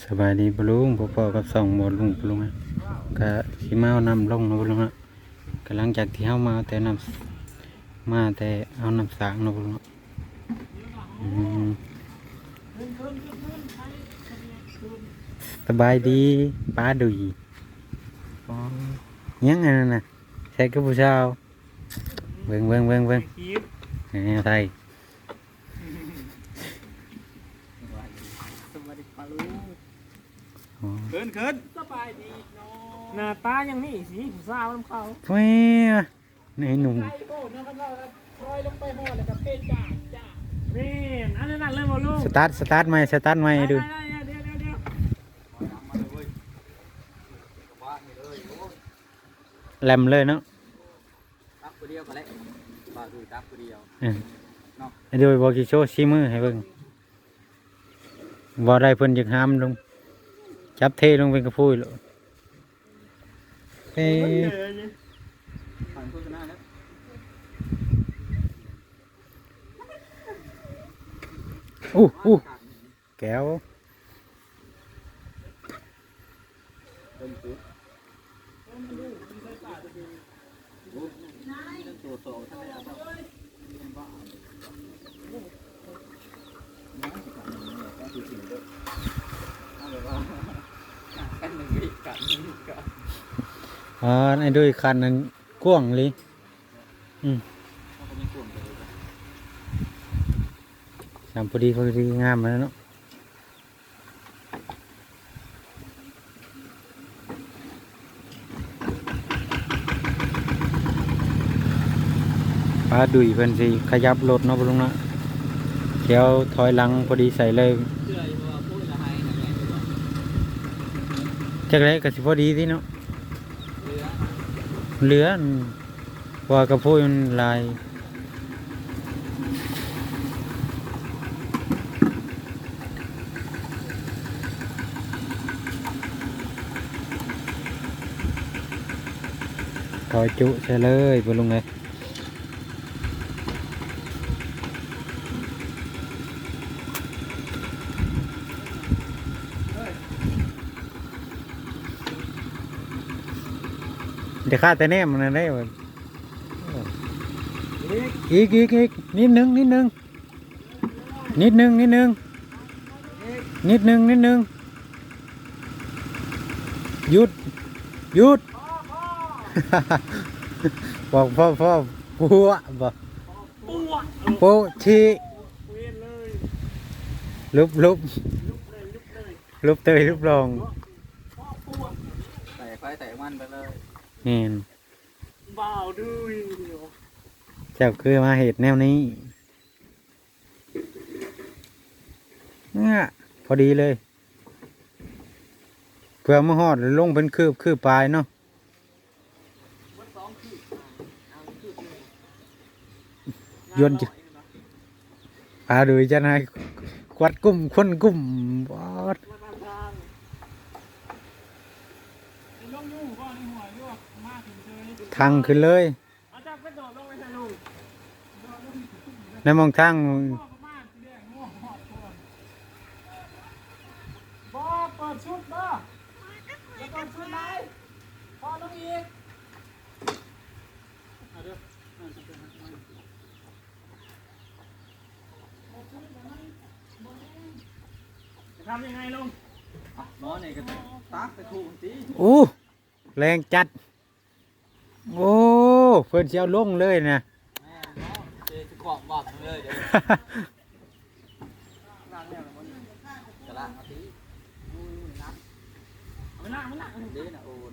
สบายดีปะลุงพ่อพ่อกับสองหมดลุงปะลุงอะก็สิมาเอานำลงนะปะลุงอะก็หลังจากที่เฮามาเอาแต่นำมาแต่เอานำสางนะปะลุงอะอืมสบายดีป้าดุยอ๋อยังไงนั่นน่ะใส่กับผู้ชาวเบิ่งเบิ่งเบิ่งเบิ่งคลิปแหน่ไทย สวัสดีปาลูอ๋อเขินเขินสบายดีหน้าตายังนี่สีผู้สาวน้ำเขาแหม่นี่หนุ่มไอ้โก้เนี่ยเขาเราคอยลงไปห่อแล้วก็เพชรจ้าจ้านี่อันนั้นเลยบ่ลูกสตาร์ทสตาร์ทใหม่สตาร์ทใหม่ดูได้ได้เดี๋ยวเดี๋ยวเดี๋ยวแหลมเลยเนาะตักคนเดียวก็แล้วบาดูตักคนเดียวเออให้ดูบอกิโชว์ชี้มือให้เบิ่ง บ่ได้เพิ่นจึกห้ามลง จับเทลงเป็นกระพุ้ยโลดเอ้ยผ่านโฆษณาแล้วอู้อู้แก้วเต็มปุ๊บตัวโตท่านได้เอากันหนึ่งวิกันหนึ่งวิกัน อ๋อไอ้ด้วยคันนั้นกว้างเลยอืมเขาก็มีกลุ่มไปเลยสามพอดีพอดีงามแล้วเนาะป้าดุยเพิ่นสิขยับรถเนาะบ่ลุงเนาะเดี๋ยวถอยหลังพอดีใส่เลยเชื่ออยู่ว่าพูดละให้นะแม่ตัวจักไรก็สิพอดีที่เนาะ เหลือว่ากระพุ้ยมันลายถอยจุใช่เลยบ่ลุงเลย ดี๋ยวข้าแต่แน่มันได้บ่อีกอีกอีกนิดนึงนิดนึงนิดนึงนิดนึงนิดนึงนิดนึงหยุดหยุดบอกพ่อพ่อปัวบ่ปัวชีลุบลุบลุกเลยลุกลุบเตยลุบลงพ่อปัวแต่ไฟแต่มันไปเลย นี่นบ่าวดื้อเดียวเจ้าคือมาเหตุแนวนี้เนี่ยพอดีเลย เพื่อมาหอดลงเป็นคืบคืบปลายเนาะมันสองคือยนต์ปลาดูจะนายควัดกุ้มคนกุ้มบอดมาทางทางลงยู่ก็ในหัวยู่มาถึงเจอนี่ ทางขึ้นเลยอาจารย์ไปโดดลงไปทางลุงในมองทางพ่อประมาณเรียกง่วงหอดก่อนบ่เปิดชุดบ่แล้วเปิดชุดไหนพอลงอีกเอาเดี๋ยวเอาจะเป็นอะไรจะทำยังไงลุงหมอนี่ก็ตักไปถูกสิโอ้แรงจัด โอ้เพื่อนเชียวลงเลยนะแม่หมอเจจะกรอบอกเลยเดี๋ยวล้างแล้วมันจะล้างอาทิตย์น้เอาไปล่างมันล่างำดีนะโอน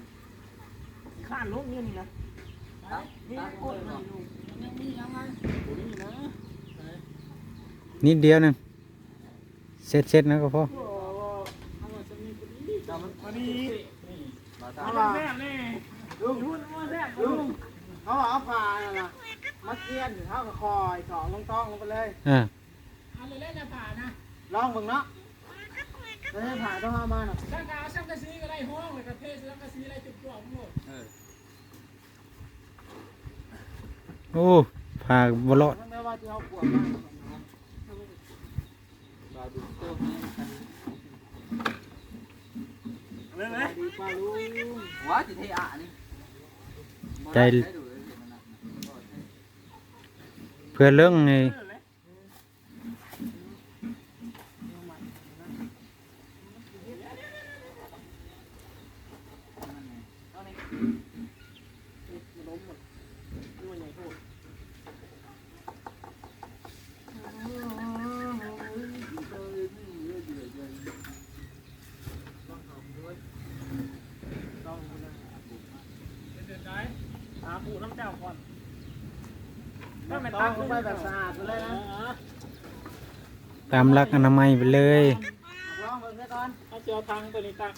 ข้านลุงนี่นี่นะตักนี่ตักกเลดยมาเนาะลุงยังมียังไงตัวนี้นะนิดเดียวหนึงเสร็จเสร็จนะก็พอเอามาจะมีพอดีเรามันพอดีมาเอาทำมแซ่แน่ ลุงลุงมาแซ่บลุงเขาเอาผ่าน่ะนะมาเกียนเขาก็คอยสองลงต้องลงไปเลยอ่าเอาเลยเล่นนะผ่านะลองมึงเนาะแล้วให้ผ่าต้องเอามาน่ะช่างกาช่างกระซีก็ได้ห้องเลยกระเทศช่างกระซีอะไรจุดจ่อหมดโอ้พาบลอดทั้งแม้ว่าที่เขาปวดมากบาดูโต้ให้กันปลาลุงหัวจิเทอะนี่ ใจ เพื่อเรื่องไงล้มหมดมันใหญ่โคตร ต้องไปเลยเดินได้หา ปูน้ำเจ้าก่อนถ้าไม่ตักลงไปแบบสะอาดไปเลยนะตามหลักอนามัยไปเลยลองเบิ่งซะก่อนเอาเจียวทางตัวนี้ตัก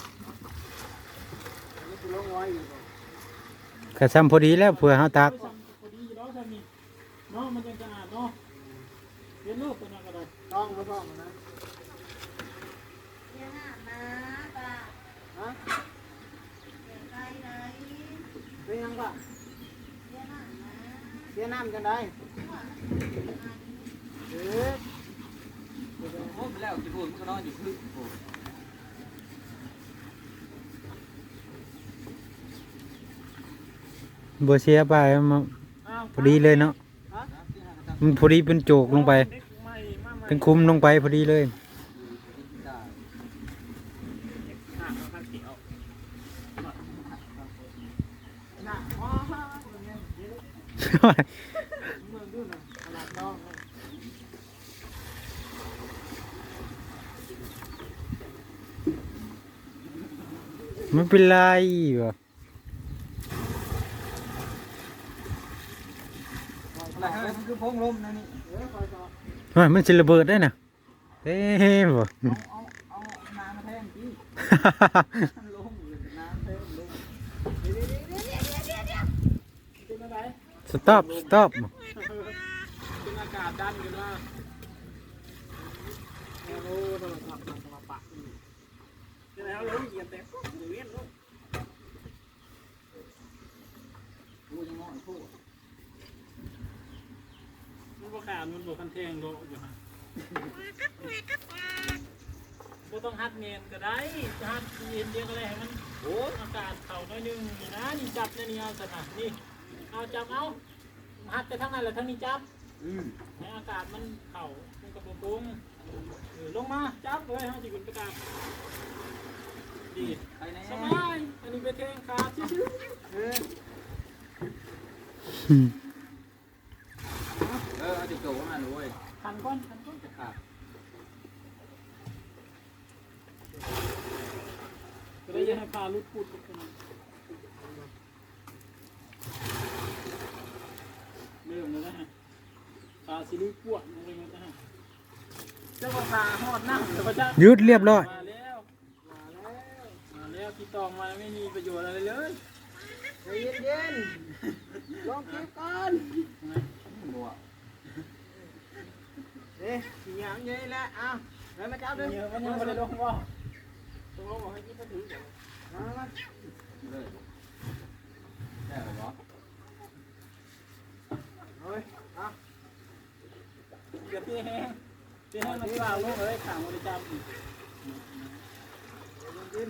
นี่คือลงไว้อยู่ก่อนก็ซ้ำพอดีแล้วเพื่อเฮาตักพอดีอยู่แล้วทำนี่เนาะมันจะสะอาดเนาะเรียนลูกตัวนั้นก็ได้ต้องมาต้องนะเดี๋ยวหน้ามาป่ะฮะเดี๋ยวไปไหนเป็นยังป่ะ เดี๋ยวหน้ามา เสียน้ำกันได้เอ๊ะโอ้ไปแล้วจิบุนมันก็นอนอยู่คือโอ้บ่เสียไปมาอ้าวพอดีเลยเนาะมันพอดีเป็นโจกลงไปเด็กใหม่มาใหม่เป็นคุมลงไปพอดีเลย เมืองดูน่ะขนาดต้องนะ มันเป็นไรบ่ อะไรเฮ้ยมันคือพงลมนะนี่ เออคอยสอบ เฮ้ยมันสิระเบิดได้น่ะเอ้บ่ เอ สต็อปสต็อปเป็นอากาศดันกันว่าแม่โอ้โทรศัพท์มาสมาปะเป็นแล้วเราเหยียบแต่ก็บริเวณลูกกูยังงอนพูดมันบ่ขาดมันบ่คันแทงโลอยู่ฮะบ่ต้องฮัดเมนก็ได้ฮัดเย็นเดียวก็ได้ให้มันโอ้อากาศเข่าน้อยหนึงนี่นะนี่จับเนี่ยนี่เอาสนนี่ เอาจับเอาฮัดไปทางนั้นแหละทางนี้จับอืมให้อากาศมันเข่ามันกระปุกปุ้งเออลงมาจับเลยฮะจิกุนประกาศดีใครแน่สบายอันนี้ไปแทงขาชิวเอออืมเออเอาจิโจ้มาหน่อยๆขันก้อนขันก้อนจะขาดก็ได้ยังให้พาลุดพูดกัน เริ่มเลยนะฮะตาสิลุยปวดอะไรเงี้ยนะฮะเจ้าว่าตาหอดนั่งเดี๋ยวพระเจ้าหยุดเรียบร้อย มาแล้วมาแล้วมาแล้วที่ตองมาไม่มีประโยชน์อะไรเลยใจเย็นๆลองคลิปก่อนบัวเอ๊ะสีหยางเยอะแล้วอ้าวแล้วมาจับด้วยเยอะมันยังไม่ได้ลงว่าต้องลงบอกให้คิดมาถือก่อนมามาเลยได้หรอวะ เฮ้ยอะเดี๋ยวพี่แห้งพี่แห้งมันกล่าวลงเลยข่างบริจาคอีกกิน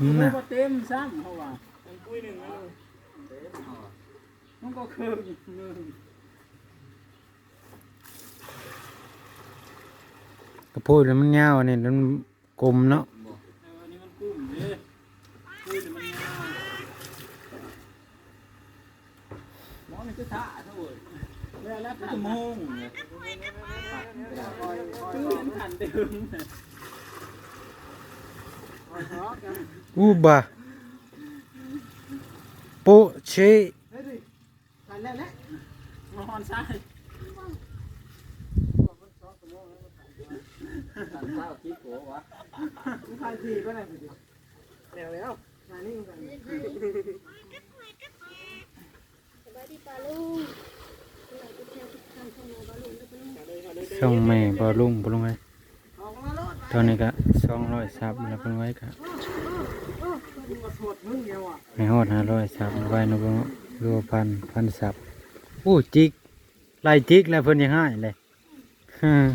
อืมมันน่ะก็เต็มซ้ำเขาว่าเป็นปุ้ยหนึ่งนะลูกเต็มห่อมันก็คืนหนึ่งกระพูดแล้วมันยาวนี่มันกลมเนาะ บัว เอออันนี้มันกุ้มเลยปุ้ยแต่มันยาว หมอนี่คือท่าเท่าไหร่ แล้วแล้ว ชั่ขันวโมงเลยคอยคอยตื้อมันขันเต็มคอยทะเลาะกันอูบะโปเชเฮ้ยดิทันแล้วแหละมาหอนซ้ายสั่งข้าวคิดโกวะมึงทายทีก็ได้สิแล้วแล้วงานนี้มึงกันสบายดีป่ะลุงเราจะเที่ยวทุกครั้งชั่วโมงป่ะลุงแล้วก็ลุง ส่งแม่บ่ลุงบ่ลุงไว้อตอนนี้ก็200ซับแล้วเพิ่นไว้ก็มึงมาโทษมึงเดียวอะให้อด500ซับไว้เนาะบ่รัวพันพันซับโอ้จิกไล่จิกแล้วเพิ่นยังให้เลยอืม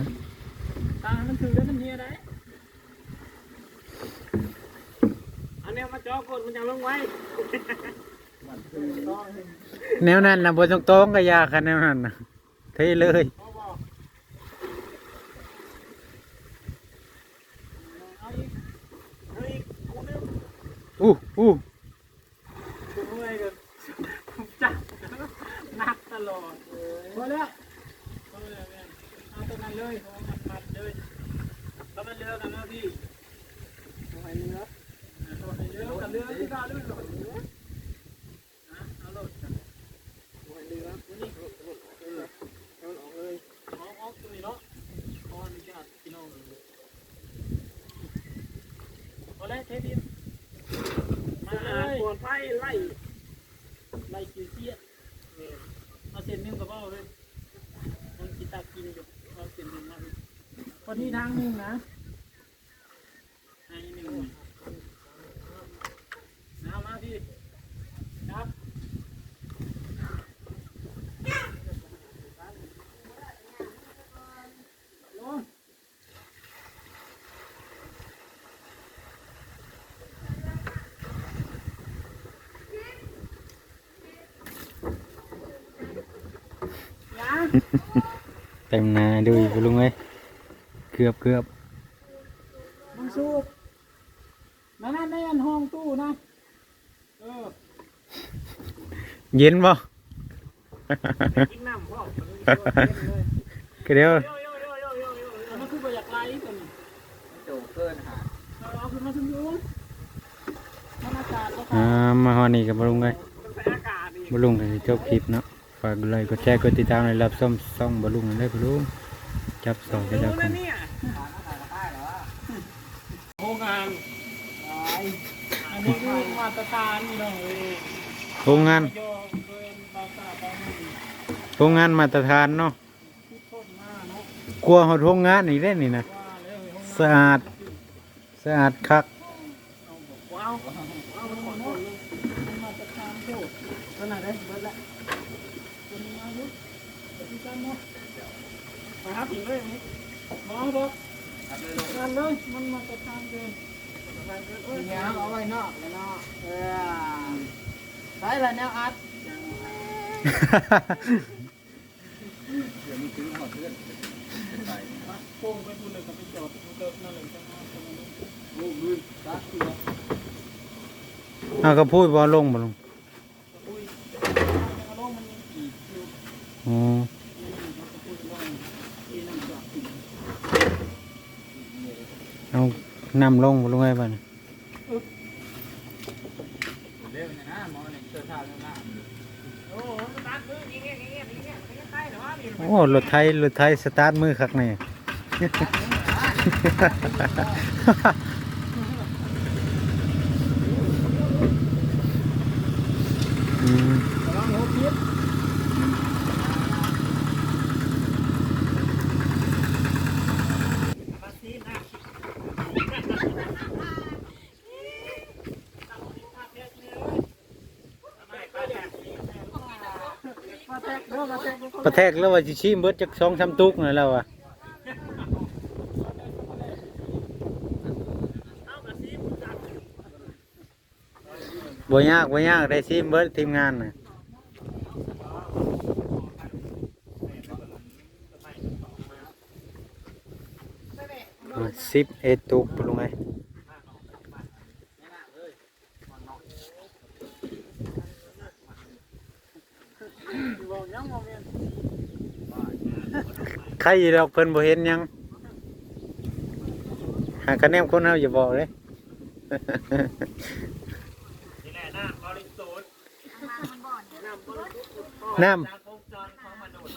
ตามันถือแล้มันเฮียได้อันนี้มาจ่อกดมันจะลงไว้ แนวนั้นนะบนตรงตรงๆก็ยากค่ะแนวนั้นนะเทเลยพอบอกเอาอีกเอาอีกกูนึงอู้อู้กูเมื่อยกันจับหนักตลอดพอแล้วพอแล้วแม่เอาตัวนั้นเลยเอามันมัดเลยแล้วมันเรือกันนะพี่เอาให้เรือเอาให้เรือกันเรือที่ได้ด้วยหรอนะเอาโลดกันเอาให้เรือนี่เออเอาออกเลยเอาออกตรงนี้เนาะขออนุญาตพี่น้องเลย พอแล้วเทดินมาเลยปวดไฟไล่ไล่กินเสี้ยเออเอาเส้นหนึงกับเอาเลยมันกินตักกินอยู่เอาเส้นหนึงมาเลยพอที่ทางหนึงนะทางนี้หนึ่งน้ำมาพี่ครับลง ยัง เต็มหนาดูอีกลุงเอ้ยเกือบเกือบมันสูบนั่นนั่นในอันห้องตู้นะเออเย็นบ่กินน้ำพ่อก็เดี๋ยวมันคือประหยัดไรตัวนี้โจเกินหาเราเอาขึ้นมาถึงยูนมันอากาศก็อ่ามาฮอดนี่กับบลุงเอ้ยมันเป็นอากาศอีกบลุงก็สิจบคลิปเนาะ ฝากกดไลค์กดแชร์กดติดตามในรับส้มซ่องบลุงกันเลยบลุงจับสองก็จะรู้กันะนเนี่ยโรงงานอันนี้คือมาตรฐานนี่เนาะเว้ยโรงงานโยมเกินบางตาบางมือโรงงานมาตรฐานเนาะทุกคนมาเนาะกลัวหดโรงงานนี่ได้นี่นะว่าแล้วเฮ้ยสะอาดสะอาดคักว้าวเอามันหมดเลยมันมาตรฐานโคตรขนาดได้เบิดละ กันเนาะไปหาผีเลยนี่มองบอกนั่นเลยมันมาตรฐานเกินตรฐานเกินเอ้ยเนี่ยเอาไว้นอกเลยเนาะเออใช้อะไรแนวอัดเดี๋ยวมีซื้อหอดเพื่อนไปโป่งไปพูดเลยกับไปจอดเกิดนั่นเลยจังหวะตรงนั้นโอ้มือตัดตัวเอาก็พูดบ่ลงบ่ลงอ๋อนั่นจอด เอานำลงบ่ลงไอ้บ้านเร็วนะหมอเนี่ยเสื้อผ้าเรื่องหน้าโอ้โหมันตัดมืออย่างเงี้ยอย่างเนี่ยไม่ใช่หรอวะนี่โอ้รถไทยรถไทยสตาร์ทมือคักเน่ อืม ระวังหัวพิษมาซีนะมาแทกเด้อมาแทก ประเทศแล้วว่าสิชิมเบิดจัก2 3ตุกนั่นแล้วอะเอามาซีมึงจับบ่ยากบ่ยากได้ชิมเบิดทีมงานน่ะสิบเอ็ดตุกปลุงไง บอกยังบอกเมียน ใครอยู่ดอกเพิ่นบ่เห็นยัง หากคะแนนคนเฮาอย่าบอกเลย นี่แหละน้ำบริสุทธิ์น้ำบริสุทธิ์น้จากวงจรของมนุษย์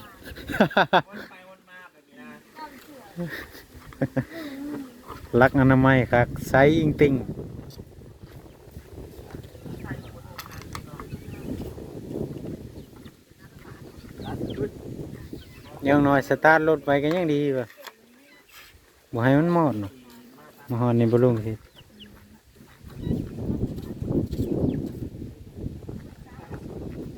ำวนไปวนมาแบบนี้นะลักอนามัยครับไซอิงติง ยังน้อยสตาร์ทรถไปก็ยังดีว่ะบ่ให้มันมอดเนาะมหอนนี่บ่ลงสิ